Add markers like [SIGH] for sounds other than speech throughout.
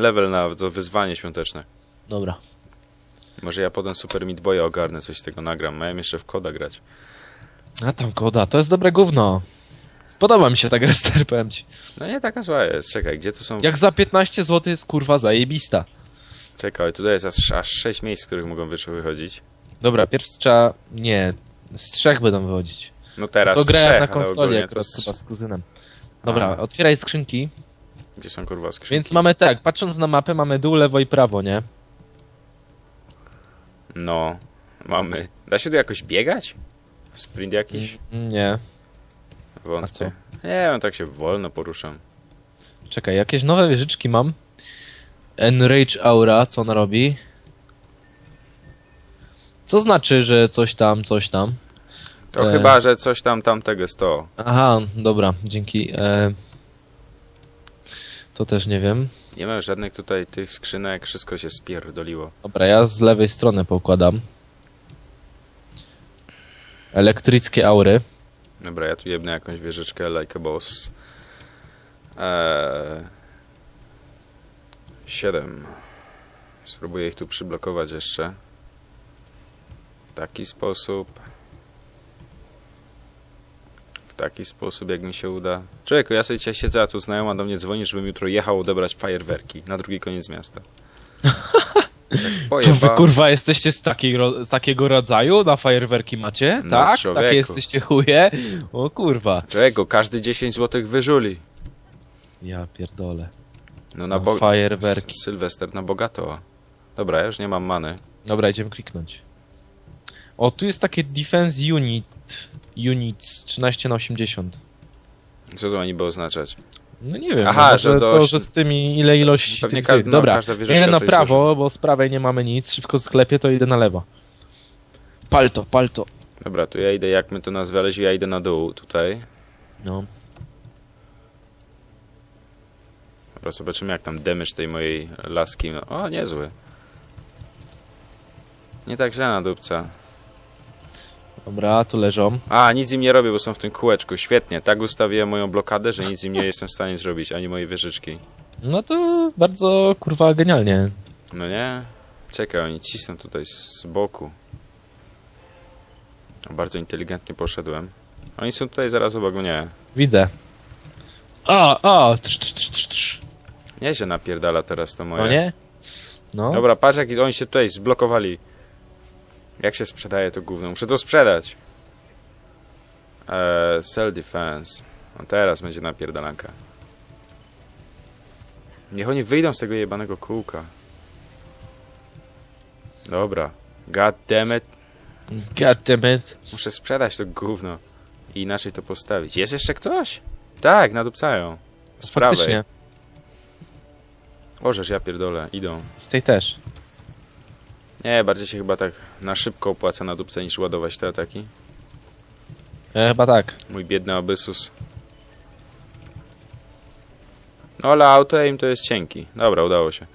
level na to wyzwanie świąteczne. Dobra. Może ja potem Super Meat Boya ogarnę, coś z tego nagram. Miałem jeszcze w koda grać. A tam koda, to jest dobre gówno. Podoba mi się ta gra powiem ci. No nie taka zła jest. Czekaj, gdzie tu są... Jak za 15 zł jest kurwa zajebista. Czekaj, tutaj jest aż, aż 6 miejsc, z których mogą wychodzić. Dobra, pierwszy trzeba... Nie, z trzech będą wychodzić. No teraz to grałem trzech, na ale konsoli ogólnie akurat to z- chyba z kuzynem. Dobra, A. otwieraj skrzynki. Gdzie są kurwa skrzynki? Więc mamy tak, patrząc na mapę, mamy dół, lewo i prawo, nie? No, mamy. Da się tu jakoś biegać? Sprint jakiś? Nie. Wątpię. Nie wiem, tak się wolno poruszam. Czekaj, jakieś nowe wieżyczki mam. Enrage Aura, co ona robi? Co znaczy, że coś tam, coś tam? To E. chyba, że coś tam tamtego jest to. Aha, dobra, dzięki. E... To też nie wiem. Nie ma żadnych tutaj tych skrzynek, wszystko się spierdoliło. Dobra, ja z lewej strony pokładam. Elektryckie aury. Dobra, ja tu jebnę jakąś wieżyczkę like a boss. Eee... Siedem. Spróbuję ich tu przyblokować jeszcze. W taki sposób. Taki sposób, jak mi się uda. Człowieku, ja sobie dzisiaj siedzę, a tu znajoma do mnie dzwoni, żebym jutro jechał odebrać fajerwerki na drugi koniec miasta. [LAUGHS] Tak To wy kurwa jesteście z, takiej, ro- z takiego rodzaju? Na fajerwerki macie? No, tak? człowieku. Takie jesteście chuje? O kurwa. Człowieku, każdy 10 zł wyżuli. Ja pierdolę. No na No, bo... fajerwerki. Sylwester na bogato. Dobra, ja już nie mam many. Dobra, idziemy kliknąć. O, tu jest takie Defense Unit. Units 13 na 80. Co to ma niby oznaczać? No nie wiem, Aha, może że to, dość- że z tymi ile ilości Pewnie tych każdy- no, Dobra, idę na prawo, bo z prawej nie mamy nic. Szybko sklepię, to idę na lewo. Palto, palto. Dobra, to ja idę, jak my to nazwaliśmy, ja idę na dół tutaj. No. Dobra, zobaczymy jak tam damage tej mojej laski. No, o, niezły. Nie tak źle na dupca. Dobra, tu leżą. A, nic im nie robię, bo są w tym kółeczku. Świetnie, tak ustawiłem moją blokadę, że nic im nie jestem w stanie zrobić, ani mojej wieżyczki. No to bardzo kurwa genialnie. No nie? Czekaj, oni cisną tutaj z boku. Bardzo inteligentnie poszedłem. Oni są tutaj zaraz obok mnie. Widzę. A, a, trz, trz, trz, trz, trz. Nieźle napierdala teraz to moje. No nie? No. Dobra, patrz jak oni się tutaj zblokowali. Jak się sprzedaje to gówno? Muszę to sprzedać. Eee, sell defense. No teraz będzie napierdalanka. Niech oni wyjdą z tego jebanego kółka. Dobra. God damn it. God damn it. Muszę sprzedać to gówno. I inaczej to postawić. Jest jeszcze ktoś? Tak, nadupcają. Z prawej. Ożeż ja pierdolę. Idą. Z tej też. Nie, bardziej się chyba tak na szybko opłaca na dupce niż ładować te ataki. E, chyba tak. Mój biedny Abysus. No ale auto aim to jest cienki. Dobra, udało się.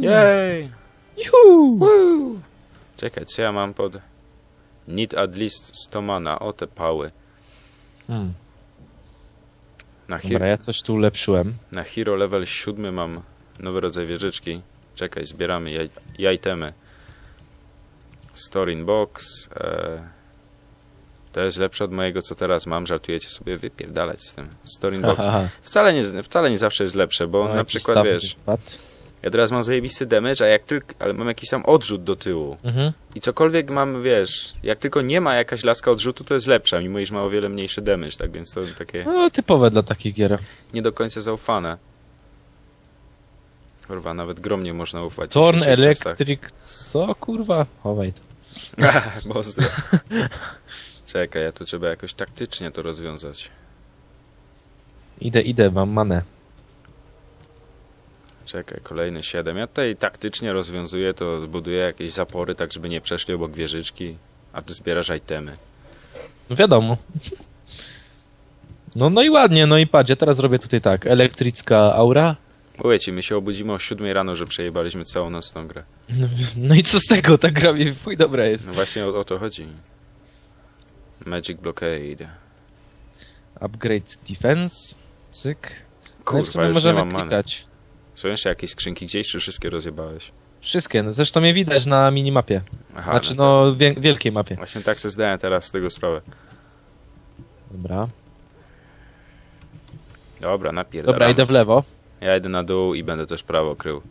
Jej! Juhu! Woo! Czekaj, co ja mam pod... Need at least 100 mana. O te pały. Hmm. Na, Dobra, hero, ja coś tu ulepszyłem. na hero level 7 mam nowy rodzaj wieżyczki. Czekaj, zbieramy jaj, jajtemy. Store in box. E, to jest lepsze od mojego, co teraz mam. Żartujecie sobie wypierdalać z tym. Store in box. Wcale nie, wcale nie zawsze jest lepsze, bo No, na przykład wiesz, ja teraz mam zajebisty damage, a jak tylko, ale mam jakiś tam odrzut do tyłu. Mhm. I cokolwiek mam, wiesz, jak tylko nie ma jakaś laska odrzutu, to jest lepsza, mimo iż ma o wiele mniejszy damage, tak więc to takie No, typowe dla takich gier. nie do końca zaufane. Kurwa, nawet grom nie można ufać. Torn czasach. Electric... Co, kurwa? Chowaj to. [LAUGHS] Pozdro. Czekaj, ja tu trzeba jakoś taktycznie to rozwiązać. Idę, idę, mam manę. Czekaj, kolejne 7. Ja tutaj taktycznie rozwiązuję to, buduję jakieś zapory, tak żeby nie przeszli obok wieżyczki, a ty zbierasz itemy. No wiadomo. No, no i ładnie, no i patrz, ja teraz robię tutaj tak. Elektricka aura. Mówię ci, my się obudzimy o 7 rano, że przejebaliśmy całą noc tą grę. No, no i co z tego, ta gra mi chuj dobra jest. No właśnie o, o to chodzi. Magic Blockade. Upgrade defense. Cyk. No Kurwa, sumie już nie możemy mam many. klikać. Są jeszcze jakieś skrzynki gdzieś, czy wszystkie rozjebałeś? Wszystkie, no zresztą je widać na minimapie. Aha, Znaczy, to- no, wie, wielkiej mapie. Właśnie tak sobie zdałem teraz z tego sprawę. Dobra. Dobra, napierdalam. Dobra, idę w lewo. Ja idę na dół i będę też prawo krył.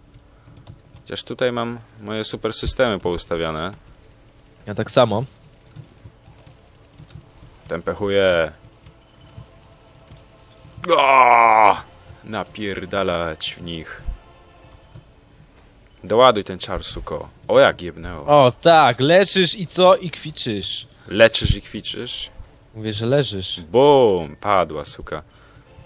Chociaż tutaj mam moje super systemy poustawiane. Ja tak samo. Tempechuję. Aaaa! Napierdalać w nich. Doładuj ten czar, suko. O, jak jebnęło. O, tak, leżysz i co? I kwiczysz. Leczysz i kwiczysz. Mówię, że leżysz. Bum! Padła, suka.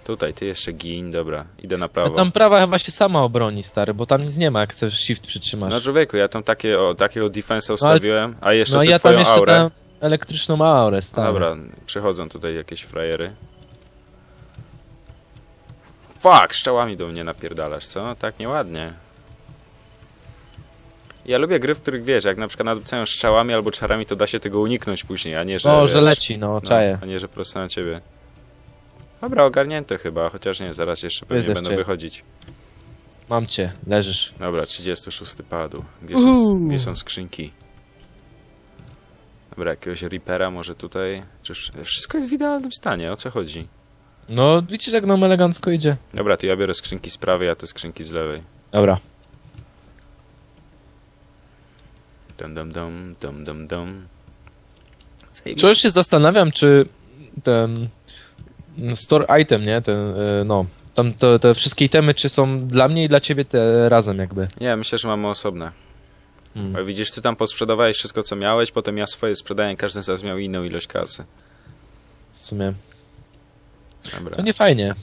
Tutaj, ty jeszcze gin, dobra. Idę na No prawo. tam prawa chyba się sama obroni, stary, bo tam nic nie ma, jak chcesz shift przytrzymasz. No człowieku, ja tam takie, o, takiego defensa ustawiłem, a jeszcze no ty ja tam twoją jeszcze aurę. dam elektryczną aurę, stary. Dobra, przychodzą tutaj jakieś frajery. Fuck, szczałami do mnie napierdalasz, co? Tak nieładnie. Ja lubię gry, w których wiesz, jak na przykład nadupcają strzałami albo czarami, to da się tego uniknąć później, a nie, że O, wiesz, że leci, no, no, czaję. a nie, że prosto na ciebie. Dobra, ogarnięte chyba, chociaż nie, zaraz jeszcze pewnie będą wychodzić. Mam cię, leżysz. Dobra, 36 padł. Gdzie są, Uhu. gdzie są skrzynki? Dobra, jakiegoś Reapera może tutaj. Czyż wszystko jest w idealnym stanie, o co chodzi? No, widzisz jak nam elegancko idzie. Dobra, to ja biorę skrzynki z prawej, a ty skrzynki z lewej. Dobra. Dum dum dum, dum dum dum. Wciąż się zastanawiam, czy ten store item, nie, ten, e, no, tam te, te wszystkie itemy, czy są dla mnie i dla ciebie te razem jakby. Nie, myślę, że mamy osobne. Hmm. Widzisz, ty tam posprzedawałeś wszystko, co miałeś, potem ja swoje sprzedałem, każdy z nas miał inną ilość kasy. W sumie. Dobra. To nie fajnie.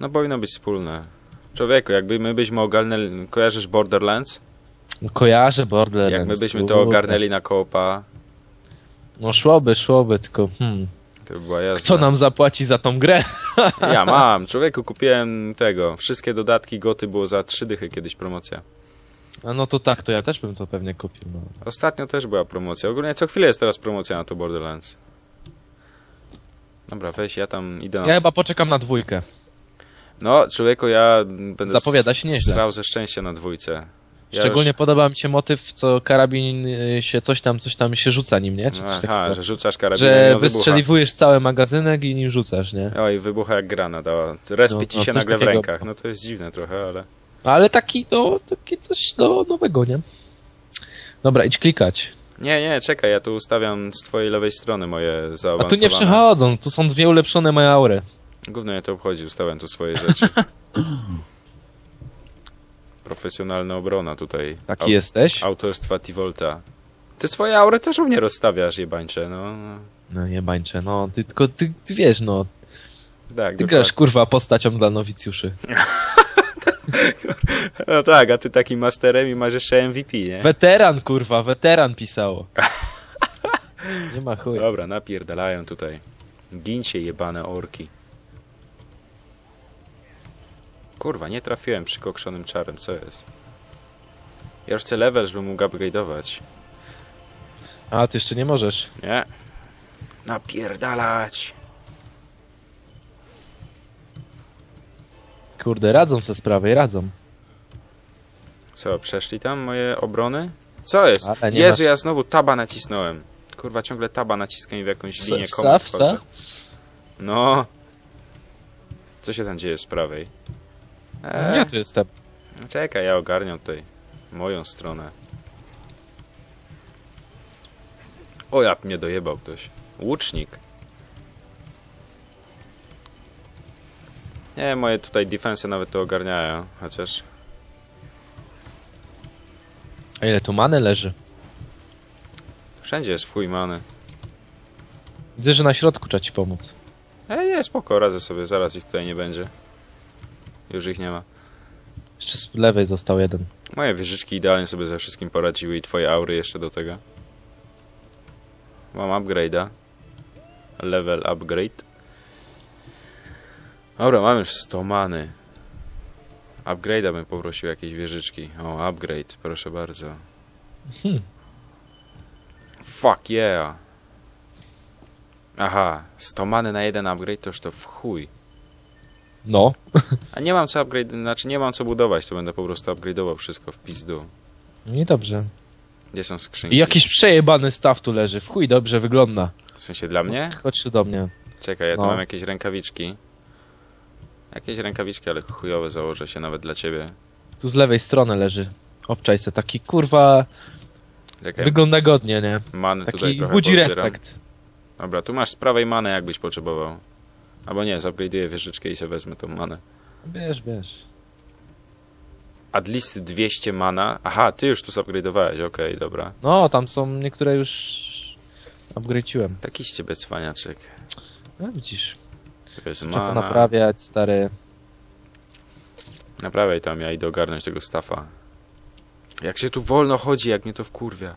No powinno być wspólne. Człowieku, jakby my byśmy ogarnęli, kojarzysz Borderlands? Kojarzę Borderlands. Jak my byśmy to ogarnęli na koopa, No szłoby, szłoby, tylko hmm. To by była jazda. Kto nam zapłaci za tą grę? [LAUGHS] Ja mam, człowieku, kupiłem tego. Wszystkie dodatki goty było za trzy dychy kiedyś promocja. A no to tak, to ja też bym to pewnie kupił. No. Ostatnio też była promocja. Ogólnie co chwilę jest teraz promocja na to Borderlands. Dobra, weź, ja tam idę na... Ja chyba poczekam na dwójkę. No, człowieku, ja będę Zapowiada się nieźle. strał ze szczęścia na dwójce. Ja Szczególnie już... podoba mi się motyw, co karabin y, się coś tam, coś tam się rzuca nim, nie? Czy coś Aha, takiego. że rzucasz karabinem i Że wybucha. wystrzeliwujesz cały magazynek i nim rzucasz, nie? Oj, wybucha jak grana dała. Respie No, ci no, się nagle w takiego. rękach. No to jest dziwne trochę, ale... Ale taki, no, taki coś no, nowego, nie? Dobra, idź klikać. Nie, nie, czekaj, ja tu ustawiam z twojej lewej strony moje A zaawansowane. tu nie przechodzą, tu są dwie ulepszone moje aury. Gówno mnie to obchodzi, ustawiam tu swoje rzeczy. [LAUGHS] Profesjonalna obrona tutaj. Taki Au- jesteś? Autorstwa Tivolta. Ty swoje aury też u mnie rozstawiasz, jebańcze, no. no. Nie bańczę, no, ty, tylko ty, ty wiesz, no, Tak, ty grasz kurwa postacią dla nowicjuszy. [LAUGHS] No tak, a ty takim masterem i masz jeszcze MVP, nie? Weteran, kurwa, weteran pisało. [LAUGHS] Nie ma chuj. Dobra, napierdalają tutaj. Gincie jebane orki. Kurwa, nie trafiłem przykokszonym czarem, co jest? Ja już chcę level, żeby mógł upgrade'ować. A, ty jeszcze nie możesz. Nie? Napierdalać! Kurde, radzą se sprawy, radzą. Co, przeszli tam moje obrony? Co jest? Ale nie Jezu, masz- ja znowu taba nacisnąłem. Kurwa, ciągle taba naciskam i w jakąś Wsa- linię wsa- komend wsa? wchodzę. No. Co się tam dzieje z prawej? Eee, Ja tu jestem. Czekaj, ja ogarniam tutaj moją stronę. O, jak mnie dojebał ktoś. Łucznik. Nie, moje tutaj defensy nawet to ogarniają, chociaż... A ile tu many leży? Wszędzie jest fuj many. Widzę, że na środku trzeba ci pomóc. E, nie, spoko, radzę sobie, zaraz ich tutaj nie będzie. Już ich nie ma. Jeszcze z lewej został jeden. Moje wieżyczki idealnie sobie ze wszystkim poradziły i twoje aury jeszcze do tego. Mam upgrade'a. Level upgrade. Dobra, mam już 100 many. Upgrade'a bym poprosił jakieś wieżyczki. O, upgrade, proszę bardzo. Hmm. Fuck yeah. Aha, 100 many na jeden upgrade to już to w chuj. No. A nie mam co upgrade, znaczy nie mam co budować, to będę po prostu upgrade'ował wszystko w pizdu. I dobrze. Gdzie są skrzynki? I jakiś przejebany staw tu leży. W chuj dobrze wygląda. W sensie dla mnie? Chodź tu do mnie. Czekaj, ja tu No. mam jakieś rękawiczki. Jakieś rękawiczki, ale chujowe założę się nawet dla ciebie. Tu z lewej strony leży. Obczaj se, taki kurwa Czekaj, wygląda godnie, nie? many tutaj Taki trochę budzi pozbieram. respekt. Dobra, tu masz z prawej manę, jakbyś potrzebował. Albo nie, zupgrade'uję wieżyczkę i sobie wezmę tą manę. Wiesz, wiesz. At least 200 mana. Aha, ty już tu zupgrade'owałeś, okej, dobra. No, tam są niektóre już upgrade'ciłem. Taki z ciebie cwaniaczek. No widzisz. To jest Trzeba mana. naprawiać, stary. Naprawiaj tam, ja idę ogarnąć tego stafa. Jak się tu wolno chodzi, jak mnie to wkurwia.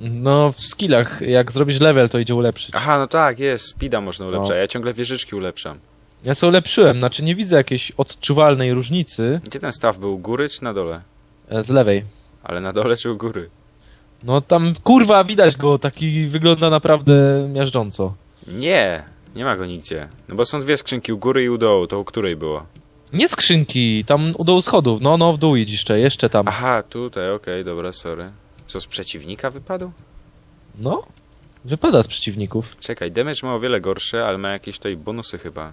No, w skillach, jak zrobisz level, to idzie ulepszyć. Aha, no tak, jest, speeda można ulepszać. No. Ja ciągle wieżyczki ulepszam. Ja sobie ulepszyłem, znaczy nie widzę jakiejś odczuwalnej różnicy Gdzie ten staw był, u góry czy na dole? e, z lewej. Ale na dole czy u góry? No tam, kurwa, widać go, taki wygląda naprawdę miażdżąco. Nie, nie ma go nigdzie. No bo są dwie skrzynki, u góry i u dołu, to u której było? Nie skrzynki, tam u dołu schodów. No, no, w dół idź jeszcze, jeszcze tam. Aha, tutaj, okej, dobra, sorry. Co, z przeciwnika wypadł? No, wypada z przeciwników. Czekaj, damage ma o wiele gorsze, ale ma jakieś tutaj bonusy chyba.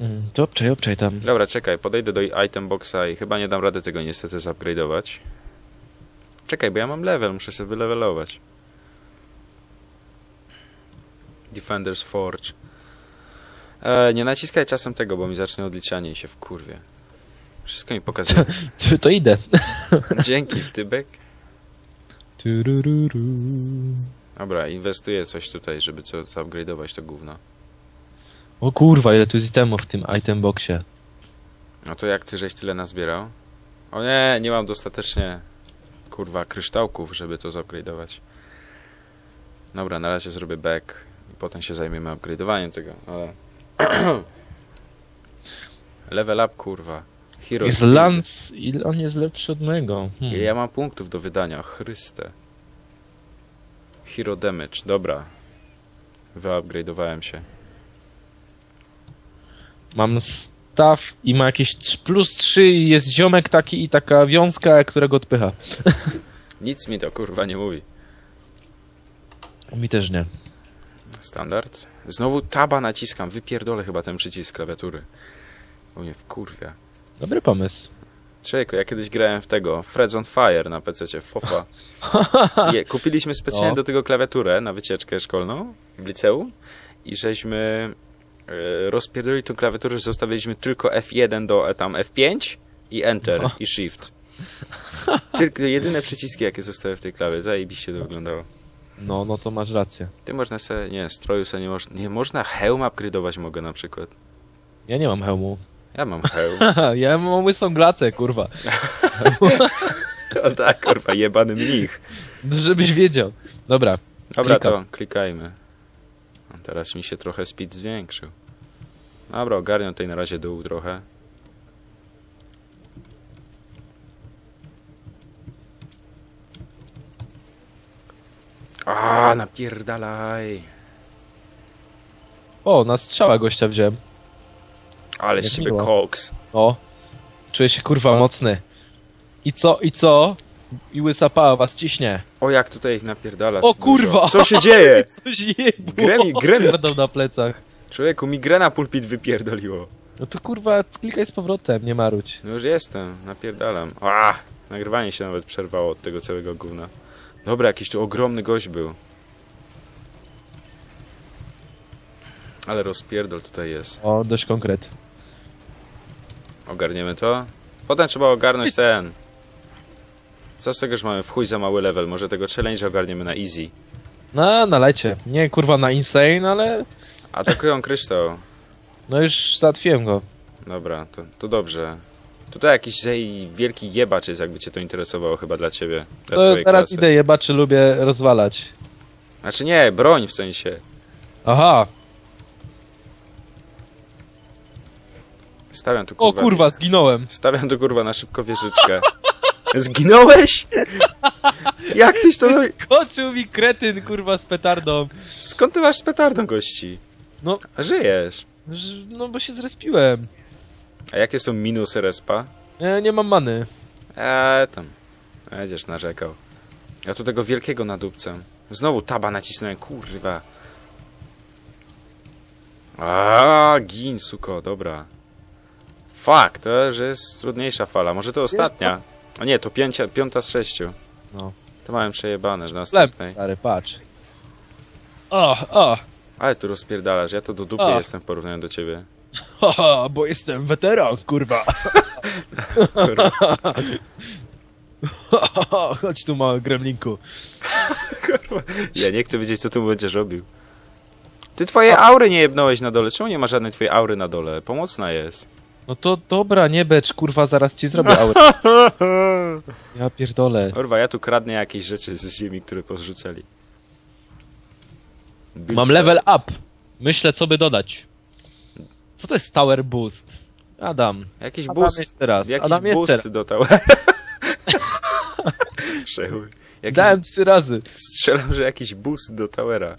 Mm, to obczaj, obczaj tam. Dobra, czekaj, podejdę do item boxa i chyba nie dam rady tego niestety zupgrade'ować. Czekaj, bo ja mam level, muszę sobie wylevelować. Defender's Forge. E, nie naciskaj czasem tego, bo mi zacznie odliczanie i się wkurwie. Wszystko mi pokazuje. [LAUGHS] To idę. Dzięki, Tybek. Turururu. Dobra, inwestuję coś tutaj, żeby co zupgrade'ować to gówno. O kurwa, ile tu jest itemów w tym item boxie. No to jak ty żeś tyle nazbierał? O nie, nie mam dostatecznie kurwa kryształków, żeby to zupgrade'ować. Dobra, na razie zrobię back i potem się zajmiemy upgrade'owaniem tego, ale... [CLEARS THROAT] Level up, kurwa. Hero Jest lance, ile on jest lepszy od mojego. Hmm. Ile ja mam punktów do wydania? Chryste. Hero damage, dobra. Wyupgrade'owałem się. Mam staw i ma jakieś plus 3 i jest ziomek taki i taka wiązka, którego odpycha. [LAUGHS] Nic mi to kurwa nie mówi. Mi też nie. Standard. Znowu taba naciskam. Wypierdolę chyba ten przycisk klawiatury. Bo mnie wkurwia. Dobry pomysł. Człowieku, ja kiedyś grałem w tego, Fred's on Fire na PC, FOFA. [LAUGHS] Je, kupiliśmy specjalnie No. do tego klawiaturę na wycieczkę szkolną w liceum i żeśmy e, rozpierdolili tą klawiaturę, że zostawiliśmy tylko F1 do e, tam F5 i Enter No. i Shift. [LAUGHS] Tylko jedyne przyciski, jakie zostały w tej klawie. Zajebiście to wyglądało. No, no to masz rację. Ty można se, nie, stroju se nie można, nie można hełm upgrade'ować mogę na przykład. Ja nie mam hełmu. Ja mam [LAUGHS] hełm. ja mam łysą glacę, kurwa. [LAUGHS] O tak, kurwa, jebany mnich. Żebyś wiedział. Dobra. Dobra, Klikam. to klikajmy. A teraz mi się trochę speed zwiększył. Dobra, ogarniam tutaj na razie dół trochę. A, napierdalaj. O, na strzała gościa wziąłem. Ale z ciebie koks. O. Czuję się kurwa mocny. I co, i co? I łysa pała was ciśnie. O, jak tutaj ich napierdala. O kurwa! Co się dzieje? [LAUGHS] Coś jebło. Grę mi- grę mi- Gardą na plecach. Człowieku, migrena pulpit wypierdoliło. No to kurwa, klikaj z powrotem, nie marudź. No już jestem, napierdalam. A, nagrywanie się nawet przerwało od tego całego gówna. Dobra, jakiś tu ogromny gość był. Ale rozpierdol tutaj jest. O, dość konkret. Ogarniemy to? Potem trzeba ogarnąć ten. Co z tego, że mamy w chuj za mały level? Może tego challenge ogarniemy na easy. No, nalajcie. Nie kurwa na insane, ale Atakują kryształ. no już załatwiłem go. Dobra, to, to dobrze. Tutaj jakiś zej wielki jebacz jest, jakby cię to interesowało chyba dla ciebie. Dla To teraz klasy. idę jeba, czy lubię rozwalać. Znaczy nie, broń w sensie. Aha, Stawiam tu o kurwa. kurwa, zginąłem. Stawiam tu kurwa na szybko wieżyczkę. [LAUGHS] Zginąłeś? Jak tyś to... Skoczył mi kretyn kurwa z petardą. Skąd ty masz z petardą gości? No. Żyjesz. Ż- No bo się zrespiłem. A jakie są minusy respa? E, nie mam many. Eee, tam. Będziesz narzekał. Ja tu tego wielkiego nadupcę. Znowu taba nacisnąłem, kurwa. A, gin, suko, dobra. Fuck, to już jest trudniejsza fala. Może to ostatnia. A nie, to pięcia, piąta z sześciu. No. To mamy przejebane, że następnej. stary, patrz. O, o, Ale tu rozpierdalasz, ja to do dupy A. jestem w porównaniu do ciebie. haha, bo jestem weteran, kurwa. [LAUGHS] Chodź tu, mały gremlinku. Ja nie chcę wiedzieć, co tu będziesz robił. Ty twoje aury nie jebnąłeś na dole. Czemu nie ma żadnej twojej aury na dole? Pomocna jest. No to dobra, nie becz, kurwa, zaraz ci zrobię aurę. [LAUGHS] Ja pierdolę. Kurwa, ja tu kradnę jakieś rzeczy z ziemi, które pozrzucali. Bitwa. Mam level up. Myślę, co by dodać. Co to jest Tower Boost? Adam. Jakiś Adam boost. jeszcze raz. Jakiś Adam jeszcze boost raz. do tała. [LAUGHS] Przechuj. Jakiś... Dałem trzy razy. Strzelam, że jakiś boost do towera.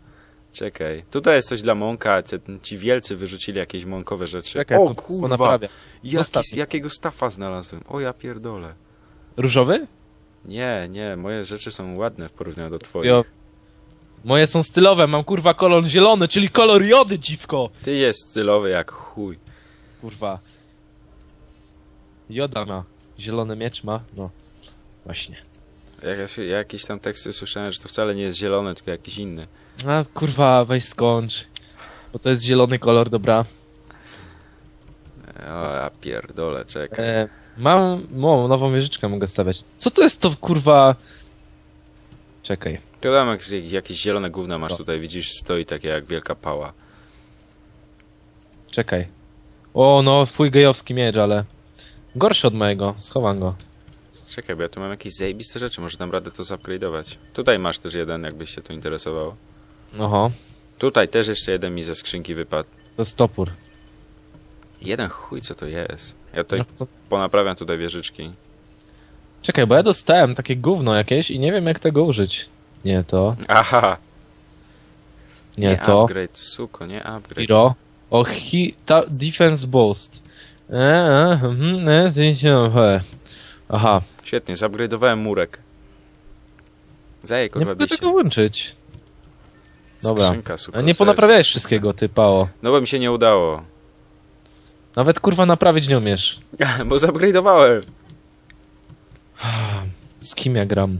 Czekaj. Tutaj jest coś dla Monka. Ci- wielcy wyrzucili jakieś monkowe rzeczy. Czekaj, o kurwa. Jaki, jakiego stafa znalazłem. O ja pierdolę. Różowy? Nie, nie. Moje rzeczy są ładne w porównaniu do twoich. Jo. Moje są stylowe, mam kurwa kolor zielony, czyli kolor jody, dziwko. Ty jest stylowy jak chuj. Kurwa. Joda ma. Zielony miecz ma. No. Właśnie. Jak, jakieś tam teksty słyszałem, że to wcale nie jest zielony, tylko jakiś inny. A kurwa, weź skończ. Bo to jest zielony kolor, dobra. O, ja pierdolę, czekaj. E, mam, mam nową wieżyczkę mogę stawiać. Co to jest to kurwa... Czekaj. Tu tam jakieś, zielone gówno masz No. tutaj, widzisz, stoi takie jak wielka pała. Czekaj. O, no, twój gejowski miecz, ale... Gorszy od mojego, schowam go. Czekaj, bo ja tu mam jakieś zajebiste rzeczy, może dam radę to zupgrade'ować. Tutaj masz też jeden, jakbyś się tu interesował. Oho, Tutaj też jeszcze jeden mi ze skrzynki wypadł. to jest topór. Jeden chuj, co to jest? Ja tutaj No, ponaprawiam tutaj wieżyczki. Czekaj, bo ja dostałem takie gówno jakieś i nie wiem jak tego użyć. Nie to, Aha! nie, to. upgrade, suko, nie upgrade. Hero. O, hi, ta, defense boost. E, e, mhm, e. Aha, Świetnie, zupgrade'owałem murek. Zaje, nie kurwa, mogę biście. tego łączyć. Dobra. Skrzynka, suko, A nie ponaprawiałeś wszystkiego, ty pało. No bo mi się nie udało. Nawet kurwa naprawić nie umiesz. [LAUGHS] bo zupgrade'owałem. [SIGHS] Z kim ja gram?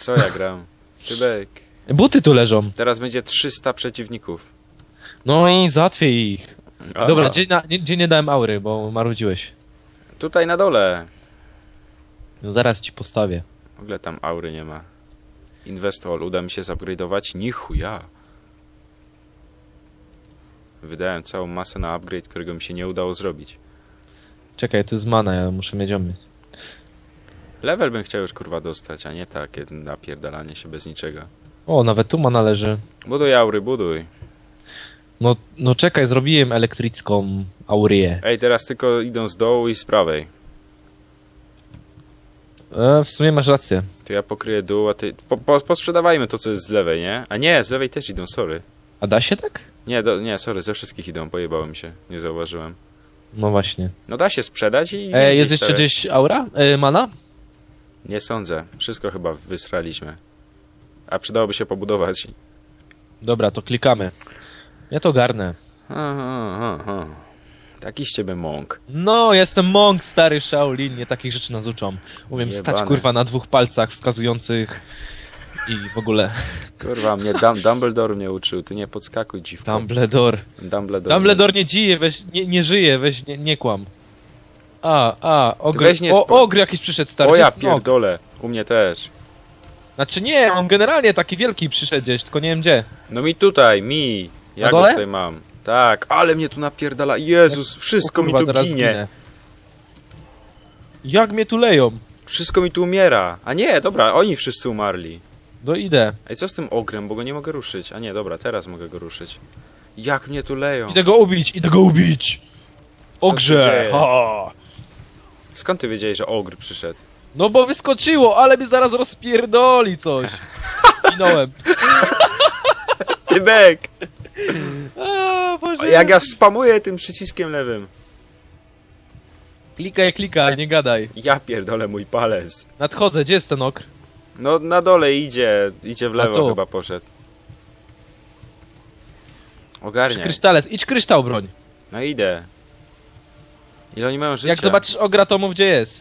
Co ja gram? [LAUGHS] Tybek. Buty tu leżą. Teraz będzie 300 przeciwników. No i załatwię ich. A, Dobra, gdzie, na, nie- gdzie nie dałem aury, bo marudziłeś. Tutaj na dole. No zaraz ci postawię. W ogóle tam aury nie ma. Investol, uda mi się zupgrade'ować? Nichuja. Wydałem całą masę na upgrade, którego mi się nie udało zrobić. Czekaj, to jest mana, ja muszę mieć omy. Level bym chciał już kurwa dostać, a nie takie napierdalanie się bez niczego. O, nawet tu mana leży. Buduj aury, buduj. No, no czekaj, zrobiłem elektricką aurię. Ej, teraz tylko idą z dołu i z prawej. E, w sumie masz rację. To ja pokryję dół, a ty... Po, po, posprzedawajmy to, co jest z lewej, nie? A nie, z lewej też idą, sorry. A da się tak? Nie, do, nie, sorry, ze wszystkich idą, pojebało mi się, nie zauważyłem. No właśnie. No da się sprzedać i... E, jest jeszcze gdzieś aura? E, mana? Nie sądzę. Wszystko chyba wysraliśmy. A przydałoby się pobudować. Dobra, to klikamy. Ja to garnę. Aha, aha. Taki z ciebie mąk. No, jestem monk, stary Shaolin, nie takich rzeczy nas uczą. Umiem stać, Jebane. kurwa, na dwóch palcach wskazujących i w ogóle Kurwa, mnie Dum Dumbledore mnie uczył. Ty nie podskakuj, dziwko. Dumbledore. Dumbledore. Dumbledore nie dzieje, weź, nie, nie żyje, weź, nie, nie kłam. A, a, ogr, weź nie o, spo- ogr jakiś przyszedł, stary. O gdzie ja jest nog? pierdolę. U mnie też. Znaczy nie, on generalnie taki wielki przyszedł gdzieś, tylko nie wiem gdzie. No mi tutaj, mi. Ja Na go dole? tutaj mam. Tak, ale mnie tu napierdala. Jezus, wszystko O kurwa, mi tu teraz ginie. zginę. Jak mnie tu leją? Wszystko mi tu umiera. A nie, dobra, oni wszyscy umarli. No idę. Ej, co z tym ogrem, bo go nie mogę ruszyć. A nie, dobra, teraz mogę go ruszyć. Jak mnie tu leją. Idę go ubić, idę go ubić! Ogrze! dzieje? Ha! Skąd ty wiedziałeś, że ogr przyszedł? No bo wyskoczyło, ale mi zaraz rozpierdoli coś. [LAUGHS] Zginąłem. Tybek! A, Boże. Jak ja spamuję tym przyciskiem lewym. Klikaj, klikaj, nie gadaj. Ja pierdolę mój palec. Nadchodzę, gdzie jest ten okr? No na dole idzie, idzie w lewo chyba poszedł. Ogarniaj. kryształec? Idź kryształ broń. No idę. Ile oni mają życia? Jak zobaczysz ogra, to mów gdzie jest.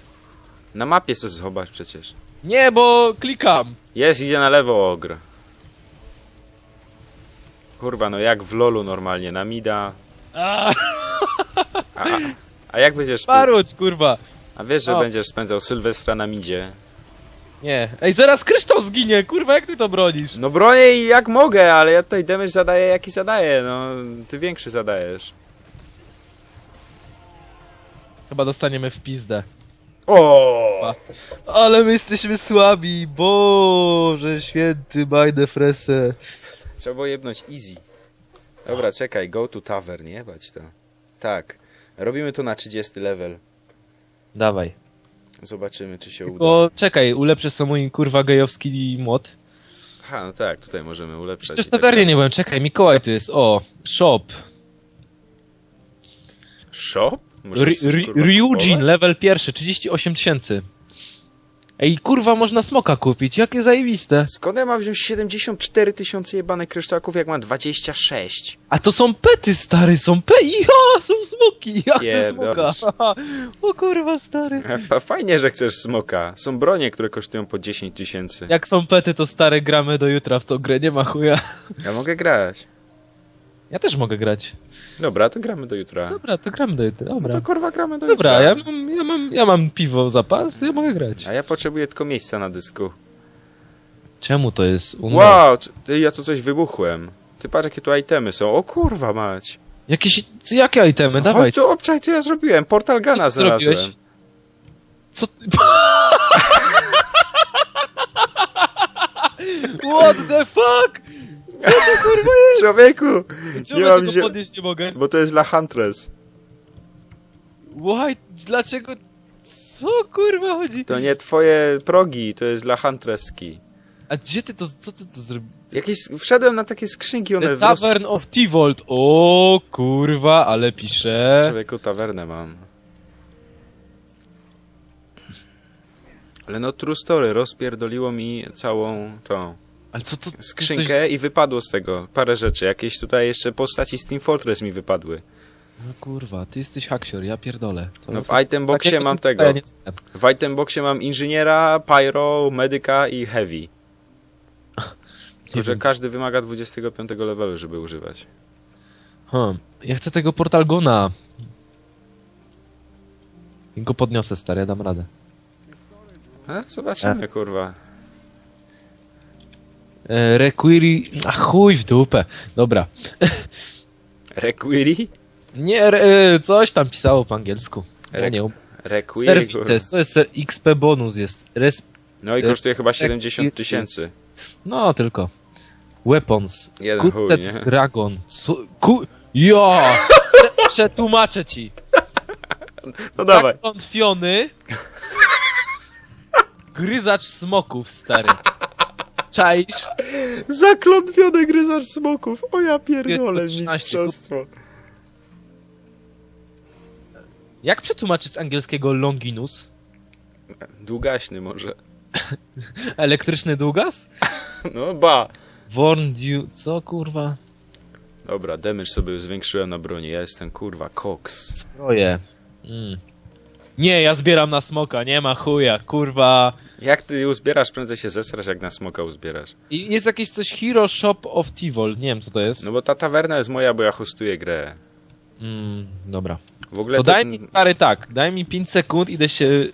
Na mapie sobie zobacz przecież. Nie, bo klikam. Jest, idzie na lewo ogr. Kurwa, no jak w lolu normalnie, na mida. A, A, a, jak będziesz... paruć, kurwa. A wiesz, że O. będziesz spędzał Sylwestra na midzie? Nie. Ej, zaraz kryształ zginie, kurwa, jak ty to bronisz? No bronię i jak mogę, ale ja tutaj damage zadaję jaki zadaję, no. Ty większy zadajesz. Chyba dostaniemy w pizdę. O! Ale my jesteśmy słabi, Boże święty, majne frese. Trzeba było jebnąć easy. Dobra, czekaj, go to tavern, nie bać to. Tak. Robimy to na 30 level. Dawaj. Zobaczymy, czy się uda. Tylko czekaj, ulepszę sobie mój kurwa gejowski młot. Aha, no tak, tutaj możemy ulepszać. Przecież tak tawernie dalej. nie byłem, czekaj, Mikołaj tu jest, o, shop. Shop? Ryujin, level pierwszy, 38 tysięcy. Ej, kurwa, można smoka kupić, jakie zajebiste. Skąd ja mam wziąć 74 tysiące jebanych kryształków, jak mam 26? A to są pety, stary, są pe... Ja, są smoki, ja chcę Pierdolisz. smoka. [LAUGHS] O kurwa, stary. [LAUGHS] Fajnie, że chcesz smoka. Są bronie, które kosztują po 10 tysięcy. Jak są pety, to stare gramy do jutra w tą grę, nie ma chuja. Ja mogę grać. Ja też mogę grać. Dobra, to gramy do jutra. Dobra, to gramy do jutra, No dobra. to kurwa gramy do Dobra, jutra. ja mam, ja, mam, ja mam piwo zapas, ja mogę grać. A ja potrzebuję tylko miejsca na dysku. Czemu to jest? u? Wow, ty, ja tu coś wybuchłem. Ty patrz, jakie tu itemy są. O kurwa mać. Jakieś, jakie itemy? Dawaj. Chodź tu, obczaj, co ja zrobiłem. Portal Gana Co znalazłem. zrobiłeś? Co ty... [LAUGHS] What the fuck? Człowieku! Czemu Nie ja mam tego zie... podnieść nie mogę? Bo to jest dla Huntress. Why? Dlaczego? Co kurwa chodzi? To nie twoje progi, to jest dla Huntresski. A gdzie ty to, co ty to zrobiłeś? Jakieś, wszedłem na takie skrzynki, one The wros... Tavern of T-Volt. O kurwa, ale pisze. Człowieku, tawernę mam. Ale no true story, rozpierdoliło mi całą tą Ale co to? Coś... skrzynkę i wypadło z tego parę rzeczy. Jakieś tutaj jeszcze postaci z Team Fortress mi wypadły. No kurwa, ty jesteś haksior, ja pierdolę. To... No w item boxie takiego mam tego. W item boxie mam inżyniera, pyro, medyka i heavy. [LAUGHS] Tylko, że każdy wymaga 25 levelu, żeby używać. Hmm. Ja chcę tego Portalgona. Go podniosę, stary, ja dam radę. A, zobaczymy, kurwa. E, Requiri... A chuj w dupę. Dobra. [LAUGHS] Requiri? Nie, re, coś tam pisało po angielsku. Rek- nie. Requiri, kurwa. Services, to jest XP bonus jest. Res... No i kosztuje chyba Requiri. 70 tysięcy. No, tylko. Weapons. Jeden chuj? Dragon. Su... Ku... Jo! [LAUGHS] Prze- Przetłumaczę ci. [LAUGHS] No dawaj. Zaklątwiony gryzacz smoków, stary. Czaisz? Zaklątwiony gryzacz smoków. O ja pierdolę, 13. mistrzostwo. Jak przetłumaczyć z angielskiego Longinus? Długaśny może. [LAUGHS] Elektryczny długas? [LAUGHS] No ba. Warned you... Co, kurwa? Dobra, damage sobie zwiększyłem na broni. Ja jestem kurwa Cox. Zbroje. Mm. Nie, ja zbieram na smoka, nie ma chuja, kurwa. Jak ty uzbierasz, prędzej się zesrasz, jak na smoka uzbierasz. I jest jakieś coś Hero Shop of Tivol, nie wiem co to jest. No bo ta tawerna jest moja, bo ja hostuję grę. Mm, dobra. W ogóle To daj mi, stary, tak, daj mi 5 sekund, idę się...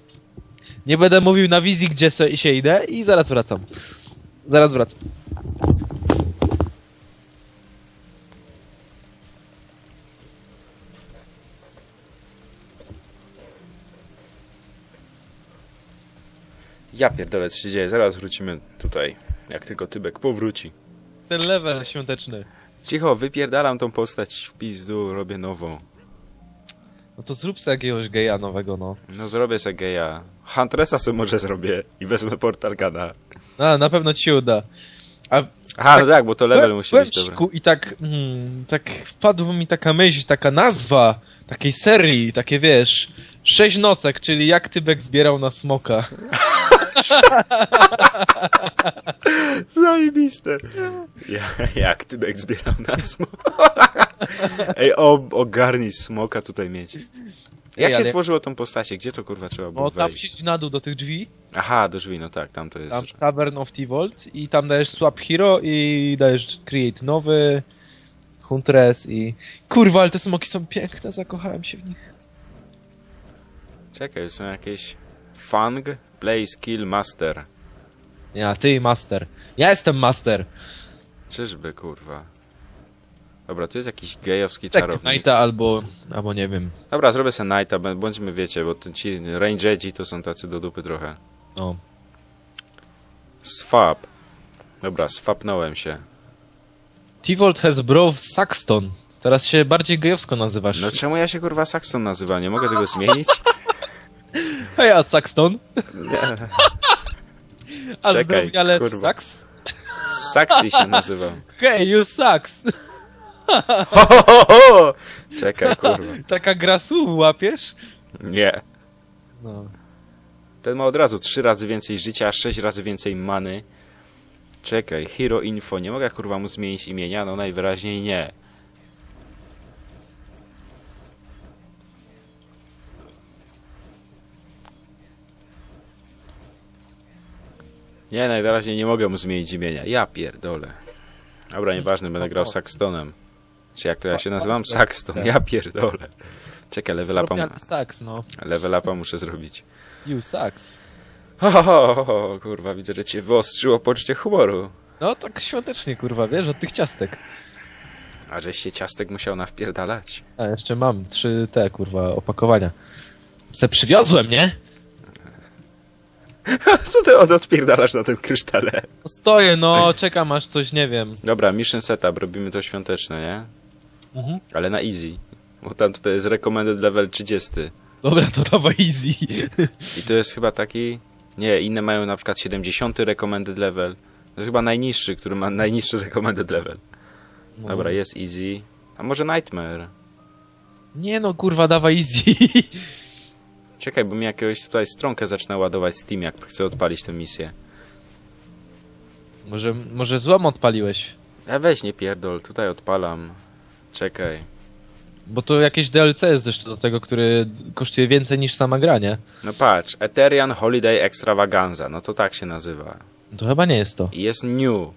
Nie będę mówił na wizji, gdzie się idę i zaraz wracam. Zaraz wracam. Ja pierdolę, co się dzieje. Zaraz wrócimy tutaj. Jak tylko Tybek powróci. Ten level świąteczny. Cicho, wypierdalam tą postać w pizdu, robię nową. No to zrób sobie jakiegoś geja nowego, no. No zrobię se geja. Huntressa sobie może zrobię i wezmę Portal Gana. A, na pewno ci uda. A Aha, no tak, bo to level byłem- musi byłem być dobry. I tak, mm, tak wpadła mi taka myśl, taka nazwa takiej serii, takie wiesz, sześć nocek, czyli jak Tybek zbierał na smoka. [LAUGHS] Zajebiste. Ja, jak Tybek zbierał na smok. Ej, o, ogarnij smoka tutaj mieć. Jak Ej, się ale- tworzyło tą postacię? Gdzie to kurwa trzeba było No tam wejść? musisz na dół do tych drzwi, Aha, do drzwi, no tak, tam to jest. tam Tavern of T-Vault i tam dajesz swap hero i dajesz create nowy, Huntress i... Kurwa, ale te smoki są piękne, zakochałem się w nich. Czekaj, są jakieś... Fang, Play Skill Master. Ja, ty Master. Ja jestem Master. Czyżby, kurwa. Dobra, tu jest jakiś gejowski Tak, czarownik. Knighta albo, albo nie wiem. Dobra, zrobię sobie Knighta, bądźmy, wiecie, bo to ci rangeridzi to są tacy do dupy trochę. No. Swap. Dobra, swapnąłem się. T-Vault has bro Saxton. Teraz się bardziej gejowsko nazywasz. No czemu ja się kurwa Saxon nazywam? Nie mogę tego zmienić? Hej, a Saxton? [LAUGHS] A Czekaj, zdrowiale kurwa. Sax? Saxy się nazywam. [LAUGHS] Hej, you sucks! Ho, ho, ho, ho! Czekaj, [LAUGHS] kurwa. Taka gra słów łapiesz? Nie. No. Ten ma od razu trzy razy więcej życia, sześć razy więcej many. Czekaj, Hero Info. Nie mogę kurwa mu zmienić imienia? No najwyraźniej nie. Nie, najwyraźniej nie mogę mu zmienić imienia. Ja pierdolę. Dobra, nieważne, będę grał Saxtonem. Czy jak to ja się nazywam? Saxton. Ja pierdolę. Czekaj, level upa, Sax, no. level upa muszę zrobić. You sucks. Ho, ho, ho, ho, kurwa, widzę, że cię wyostrzyło poczucie humoru. No tak świątecznie, kurwa, wiesz, od tych ciastek. A żeś się ciastek musiał nawpierdalać. A, jeszcze mam trzy te, kurwa, opakowania. Se przywiozłem, nie? [LAUGHS] Co ty od odpierdalasz na tym krysztale? Stoję, no, czekam aż coś, nie wiem. Dobra, mission setup, robimy to świąteczne, nie? Mhm. Ale na easy. Bo tam tutaj jest recommended level 30. Dobra, to dawaj easy. I to jest chyba taki... Nie, inne mają na przykład 70 recommended level. To jest chyba najniższy, który ma najniższy recommended level. No. Dobra, jest easy. A może Nightmare? Nie no, kurwa, dawaj easy. Czekaj, bo mi jakiegoś tutaj stronkę zaczyna ładować Steam, jak chcę odpalić tę misję. może, może złom odpaliłeś? A weź nie pierdol, tutaj odpalam. Czekaj. Bo to jakieś DLC jest jeszcze do tego, który kosztuje więcej niż sama gra, nie? No patrz, Ethereum Holiday Extravaganza, no to tak się nazywa. To chyba nie jest to. I jest new.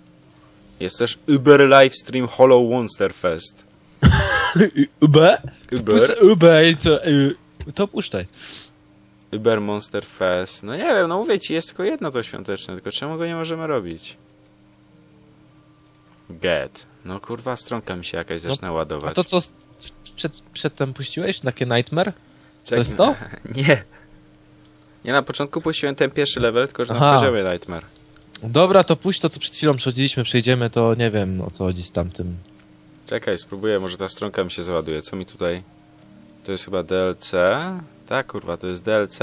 Jest też Uber Livestream Hollow Monster Fest. UB? [LAUGHS] Uber? UB i to, y, to puszczaj. Uber Monster Fest. No nie wiem, no mówię ci, jest tylko jedno to świąteczne, tylko czemu go nie możemy robić? Get. No kurwa, stronka mi się jakaś zaczyna A ładować. to co przed, przedtem puściłeś? Takie Nightmare? Czek- jest to? [LAUGHS] Nie. Nie, na początku puściłem ten pierwszy level, tylko że na Aha. poziomie Nightmare. Dobra, to puść to, co przed chwilą przechodziliśmy, przejdziemy, to nie wiem, o co chodzi z tamtym. Czekaj, spróbuję, może ta stronka mi się załaduje. Co mi tutaj... To jest chyba DLC? Tak, kurwa, to jest DLC.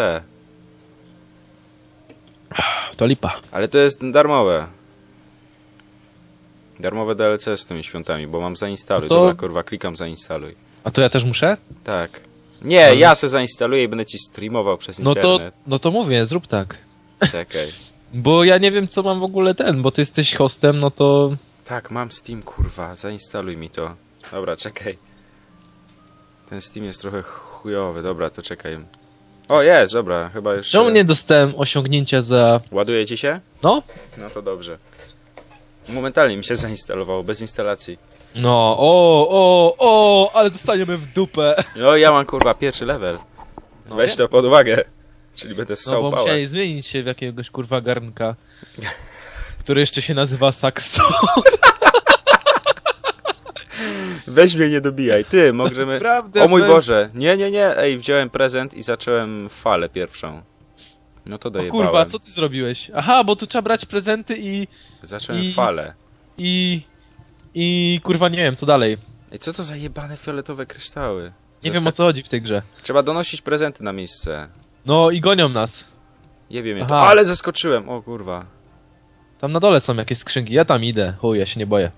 To lipa. Ale to jest darmowe. Darmowe DLC z tymi świątami, bo mam zainstaluj. No to- Dobra, kurwa, klikam zainstaluj. A to ja też muszę? Tak. Nie, ja se zainstaluję i będę ci streamował przez No to, internet. no to mówię, zrób tak. Czekaj. [LAUGHS] Bo ja nie wiem, co mam w ogóle ten, bo ty jesteś hostem, no to... Tak, mam Steam, kurwa, zainstaluj mi to. Dobra, czekaj. Ten Steam jest trochę chujowy, dobra, to czekaj. O, jest, dobra, chyba już... Czemu nie dostałem osiągnięcia za... Ładuje ci się? No? No to dobrze. Momentalnie mi się zainstalowało, bez instalacji. No, o, o, o, ale dostaniemy w dupę. [LAUGHS] No, ja mam, kurwa, pierwszy level. No, Weź wiem. to pod uwagę. Czyli będę No ssał bo pałę. musiałeś zmienić się w jakiegoś kurwa garnka, który jeszcze się nazywa Saxo. [LAUGHS] Weź mnie nie dobijaj. Ty, możemy... [LAUGHS] Naprawdę, O mój bez- Boże. Nie, nie, nie. Ej, wziąłem prezent i zacząłem falę pierwszą. No to O dojebałem. kurwa, co ty zrobiłeś? Aha, bo tu trzeba brać prezenty i... Zacząłem i- falę. i... i kurwa nie wiem, co dalej. Ej, co to za jebane fioletowe kryształy? Nie wiem o co chodzi w tej grze. Trzeba donosić prezenty na miejsce. No i gonią nas. Jebie mnie to. Aha. Ale zaskoczyłem. O kurwa. Tam na dole są jakieś skrzynki, ja tam idę. Chuj, ja się nie boję.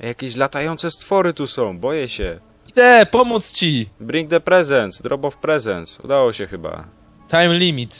Jakieś latające stwory tu są. Boję się. Idę, pomóc ci! Bring the presents, drop of presents. Udało się chyba. Time limit.